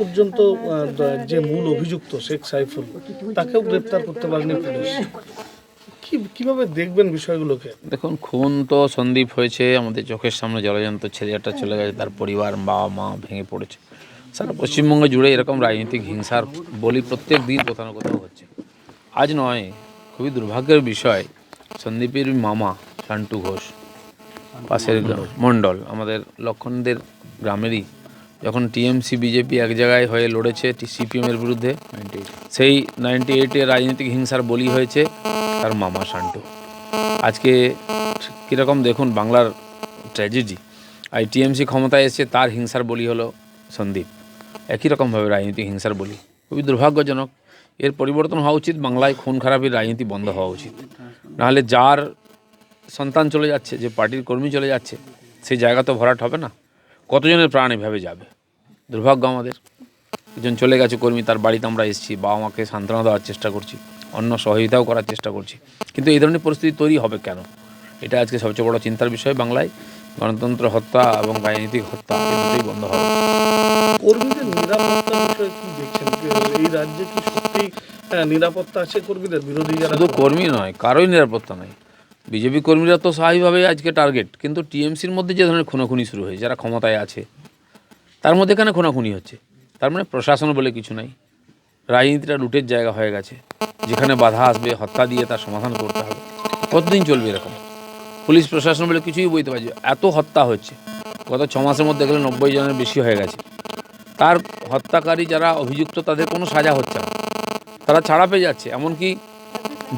পর্যন্ত যে মূল অভিযুক্ত শেখ সাইফুল তাকেও গ্রেপ্তার করতে পারেনি পুলিশ। কি কীভাবে দেখবেন বিষয়গুলোকে? দেখুন খুন তো সন্দীপ হয়েছে আমাদের চোখের সামনে জলজন্ত ছেলেটা চলে গেছে তার পরিবার বাবা মা ভেঙে পড়েছে। সারা পশ্চিমবঙ্গ জুড়ে এরকম রাজনৈতিক হিংসার বলি প্রত্যেক দিন কোথাও না কোথাও হচ্ছে। আজ নয় খুবই দুর্ভাগ্যের বিষয় সন্দীপের মামা শান্টু ঘোষ পাশের মণ্ডল আমাদের লক্ষণদের গ্রামেরই যখন টিএমসি, বিজেপি এক জায়গায় হয়ে লড়েছে সিপিএমের বিরুদ্ধে, সেই নাইনটি এইটে রাজনৈতিক হিংসার বলি হয়েছে তার মামা শান্টু। আজকে কীরকম দেখুন বাংলার ট্র্যাজেডি আর টিএমসি ক্ষমতায় এসে তার হিংসার বলি হলো সন্দীপ। একই রকমভাবে রাজনীতি হিংসার বলি। খুবই দুর্ভাগ্যজনক। এর পরিবর্তন হওয়া উচিত, বাংলায় খুন খারাপের রাজনীতি বন্ধ হওয়া উচিত। নাহলে যার সন্তান চলে যাচ্ছে, যে পার্টির কর্মী চলে যাচ্ছে, সেই জায়গা তো ভরাট হবে না। কতজনের প্রাণ এভাবে যাবে? দুর্ভাগ্য আমাদের। একজন চলে গেছে কর্মী তার বাড়িতে আমরা এসেছি বাবা মাকে সান্ত্বনা দেওয়ার চেষ্টা করছি অন্য সহযোগিতাও করার চেষ্টা করছি। কিন্তু এই ধরনের পরিস্থিতি তৈরি হবে কেন? এটা আজকে সবচেয়ে বড় চিন্তার বিষয় বাংলায়। গণতন্ত্র হত্যা এবং রাজনৈতিক হত্যা এই বন্ধ উচিত। কর্মীদের নিরাপত্তার বিষয়ে কি দেখছেন? এই রাজ্যে কি সত্যি নিরাপত্তা আছে কর্মীদের? বিরোধী শুধু কর্মী নয় কারোই নিরাপত্তা নাই। বিজেপি কর্মীরা তো স্বাভাবিকভাবেই আজকে টার্গেট কিন্তু টিএমসির মধ্যে যে ধরনের খুনাখুনি শুরু হয়েছে, যারা ক্ষমতায় আছে, তার মধ্যে এখানে খুনাখুনি হচ্ছে। তার মানে প্রশাসন বলে কিছু নাই। রাজনীতিটা লুটের জায়গা হয়ে গেছে। যেখানে বাধা আসবে, হত্যা দিয়ে তার সমাধান করতে হবে। কতদিন চলবে এরকম? পুলিশ প্রশাসন বলে কিছুই বইতে পারছে এত হত্যা হচ্ছে। গত ছ মাসের মধ্যে গেলে নব্বই জনের বেশি হয়ে গেছে। তার হত্যাকারী যারা অভিযুক্ত, তাদের কোনো সাজা হচ্ছে না। তারা ছাড়া পেয়ে যাচ্ছে। এমনকি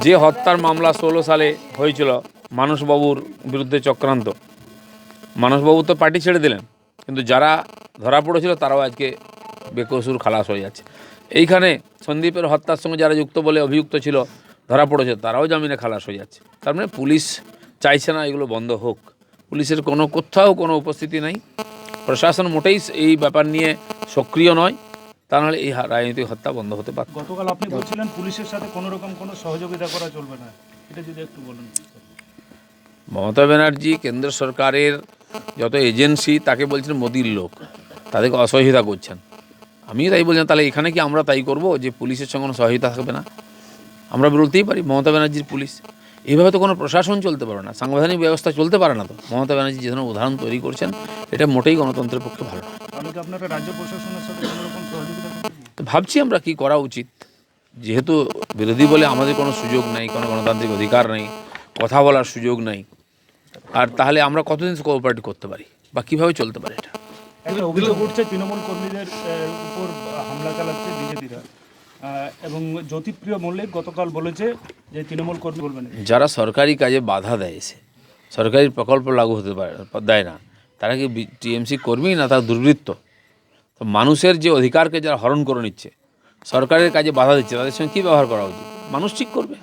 যে হত্যার মামলা ষোলো সালে হয়েছিল মানসবাবুর বিরুদ্ধে চক্রান্ত। মানসবাবু তো পার্টি ছেড়ে দিলেন, কিন্তু যারা ধরা পড়েছিল তারাও আজকে বেকসুর খালাস হয়ে যাচ্ছে। এইখানে সন্দীপের হত্যার সঙ্গে যারা যুক্ত বলে অভিযুক্ত ছিল, ধরা পড়েছে, তারাও জামিনে খালাস হয়ে যাচ্ছে। তার মানে পুলিশ চাইছে না এগুলো বন্ধ হোক। পুলিশের কোনো কোথাও কোনো উপস্থিতি নাই। প্রশাসন মোটেই এই ব্যাপার নিয়ে সক্রিয় নয়। তা নাহলে এই রাজনৈতিক হত্যা বন্ধ হতে পারত। গতকাল আপনি বলছিলেন পুলিশের সাথে কোনো রকম কোনো সহযোগিতা করা চলবে না। এটা যদি একটু বলুন। মমতা ব্যানার্জি কেন্দ্র সরকারের যত এজেন্সি তাকে বলছেন মোদির লোক। তাদেরকে অসহযোগিতা করছেন। আমিও তাই বলছেন তাহলে এখানে কি আমরা তাই করব যে পুলিশের সঙ্গে কোনো সহযোগিতা থাকবে না? আমরা বলতেই পারি মমতা ব্যানার্জির পুলিশ। এইভাবে তো কোনো প্রশাসন চলতে পারে না সাংবিধানিক ব্যবস্থা চলতে পারে না তো। মমতা ব্যানার্জি যে ধরনের উদাহরণ তৈরি করছেন এটা মোটেই গণতন্ত্রের পক্ষে ভালো না। আপনারা রাজ্য প্রশাসনের ভাবছি আমরা কি করা উচিত। যেহেতু বিরোধী বলে আমাদের কোনো সুযোগ নেই কোনো গণতান্ত্রিক অধিকার নেই কথা বলার সুযোগ নেই আর তাহলে আমরা কতদিন কোঅপারেট করতে পারি বা কীভাবে চলতে পারি এটা? অভিযোগ উঠছে তৃণমূল কর্মীদের উপর হামলা চালাচ্ছে বিজেপিরা। এবং জ্যোতিপ্রিয় মল্লিক গতকাল বলেছে যে তৃণমূল কর্মী বলবেন যারা সরকারি কাজে বাধা দেয় এসে সরকারি প্রকল্প লাগু হতে পারে দেয় না তারা কি টিএমসি কর্মী না তারা দুর্বৃত্ত? তো মানুষের যে অধিকারকে যারা হরণ করে নিচ্ছে সরকারের কাজে বাধা দিচ্ছে তাদের সঙ্গে কী ব্যবহার করা উচিত? মানুষ ঠিক করবে।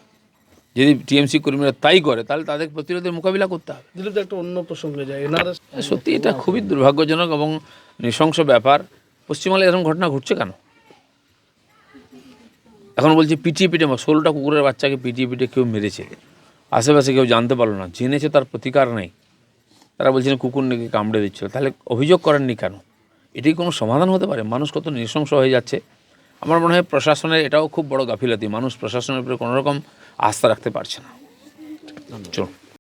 যদি টিএমসি কর্মীরা তাই করে তাহলে তাদের প্রতিরোধের মোকাবিলা করতে হবে। একটা অন্য প্রসঙ্গে যায় সত্যি এটা খুবই দুর্ভাগ্যজনক এবং নৃশংস ব্যাপার। পশ্চিমবাংলায় এরকম ঘটনা ঘটছে কেন? এখন বলছে পিটিয়ে পিটে ষোলোটা কুকুরের বাচ্চাকে পিটিয়ে পিটে কেউ মেরেছে। আশেপাশে কেউ জানতে পারল না জেনেছে তার প্রতিকার নেই। তারা বলছেন কুকুর নাকি কামড়ে দিচ্ছিল। তাহলে অভিযোগ করেননি কেন? এটি কোনো সমাধান হতে পারে? মানুষ কত নৃশংস হয়ে যাচ্ছে? আমার মনে হয় প্রশাসনের এটাও খুব বড় গাফিলতি। মানুষ প্রশাসনের উপরে কোনোরকম আস্থা রাখতে পারছে না। চলুন।